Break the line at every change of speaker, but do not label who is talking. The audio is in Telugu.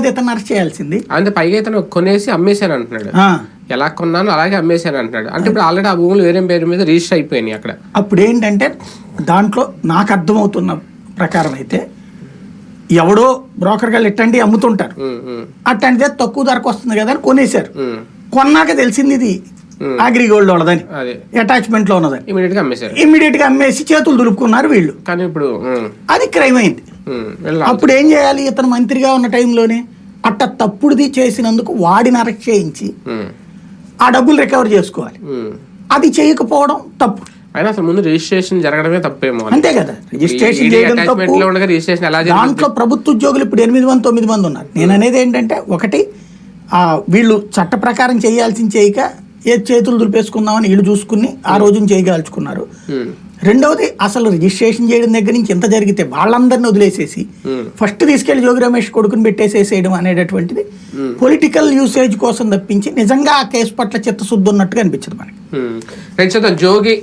కదా ఇతను అరెస్ట్ చేయాల్సింది.
అంటే పైగా ఇతను కొనేసి అమ్మేశాను అంటున్నాడు. ఎలా కొన్నాను అలాగే అమ్మేశాను అంటున్నాడు. అంటే ఇప్పుడు ఆల్రెడీ ఆ భూములు వేరే పేరు మీద రిజిస్టర్ అయిపోయినాయి అక్కడ.
అప్పుడు ఏంటంటే దాంట్లో నాకు అర్థమవుతున్న ప్రకారం అయితే ఎవడో బ్రోకర్ గారు ఇట్టండి అమ్ముతుంటారు. అట్టంటిదే తక్కువ ధరకు వస్తుంది కదా అని కొనేశారు. కొన్నాక తెలిసింది ఇది. అగ్రిగోల్డ్ వాళ్ళదని
అదే.
అటాచ్మెంట్లో ఉన్నదని.
ఇమీడియట్గా అమ్మేశారు.
ఇమ్మీడియట్గా అమ్మేసి చేతులు దులుపుకున్నారు వీళ్ళు.
కానీ ఇప్పుడు
అది క్రైమ్ అయింది. అప్పుడు ఏం చేయాలి? ఇతను మంత్రిగా ఉన్న టైంలోనే అట్ట తప్పుడుది చేసినందుకు వాడిని అరెస్ట్ చేయించి ఆ డబ్బులు రికవర్ చేసుకోవాలి. అది చేయకపోవడం తప్పు.
అయినా అసలు ముందు రిజిస్ట్రేషన్ జరగడమే తప్పేమో.
అంతే కదా. రిజిస్ట్రేషన్ చేయడం తప్పు.
రిజిస్ట్రేషన్ ఎలా
దాంట్లో ప్రభుత్వ ఉద్యోగులు ఇప్పుడు ఎనిమిది మంది తొమ్మిది మంది ఉన్నారు. నేను అనేది ఏంటంటే ఒకటి వీళ్ళు చట్ట ప్రకారం చేయాల్సింది చేయక ఏ చేతులు దులిపేసుకుందామని వీళ్ళు చూసుకుని ఆ రోజున చేయగాల్చుకున్నారు. రెండవది అసలు రిజిస్ట్రేషన్ చేయడం దగ్గర నుంచి ఎంత జరిగితే వాళ్ళందరిని వదిలేసేసి ఫస్ట్ తీసుకెళ్ళి జోగి రమేష్ కొడుకుని పెట్టేసేసేయడం అనేటటువంటిది. పొలిటికల్ యూసేజ్ కోసం తప్పించి నిజంగా ఆ కేసు పట్ల చిత్తశుద్ధి ఉన్నట్టుగా అనిపించదు మనకి.
జోగి